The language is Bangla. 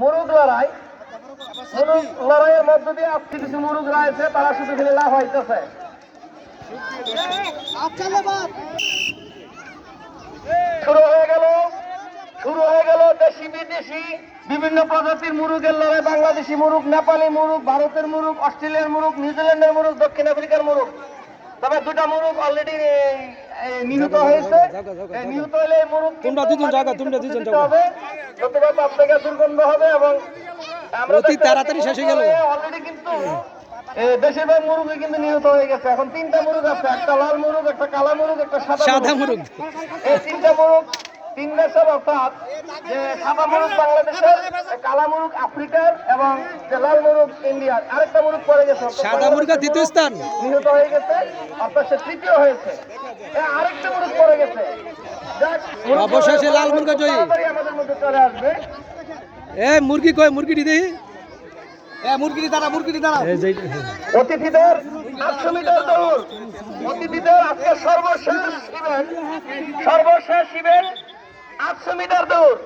মুরুগ লড়াই। মুরুগ লড়াইয়ের মধ্য দিয়ে আজকে কিছু মুরুগ রয়েছে, তারা শুধু হইতেছে। শুরু হয়ে গেল, শুরু হয়ে গেল দেশি বিদেশি, বিভিন্ন প্রজাতির মুরুগের লড়াই, বাংলাদেশি মুরুগ নেপালি মুরুগ ভারতের মুরুগ অস্ট্রেলিয়ার মুরুগ নিউজিল্যান্ডের মুরুগ দক্ষিণ আফ্রিকার মুরুগ তবে দুটা মুরুগ অলরেডি নিহত হয়েছে। নিহত হলে তোমরা দুজন জায়গা তোমরা দুজন জাগা। হবে। নতুবা থেকে দুর্গন্ধ হবে এবং অতি তাড়াতাড়ি শেষ হয়ে গেল। অলরেডি কিন্তু বেশিরভাগ মুরুগে কিন্তু নিহত হয়ে গেছে। এখন তিনটা মুরুগ আছে একটা লাল মুরুগ একটা কালা মুরুগ একটা সাদা মুরুগ এই তিনটা মুরগ তিন দেশের অর্থাৎ যে সাদা মুরগ বাংলাদেশের কালা মুরগ আফ্রিকার এবং যে লাল মুরগ ইন্ডিয়ার আরেকটা মুরগ পড়ে গেছে সাদা মুরগা দ্বিতীয় স্থান। নিহত হয়ে গেছে অর্থাৎ সে তৃতীয় হয়েছে। এ, আরেকটা মুরগ পড়ে গেছে। অবশেষে লাল মুরগা জয়ী। আমাদের মধ্যে চলে আসবে। এ মুরগি কয় মুরগিটি এ মুরগিটি দাঁড়া মুরগিটি দাঁড়া অতিথিদের আটশো মিটার দৌড়। অতিথিদের আজকে সর্বশেষ ইভেন্ট সর্বশেষ ইভেন্ট আটশো মিটার দৌড়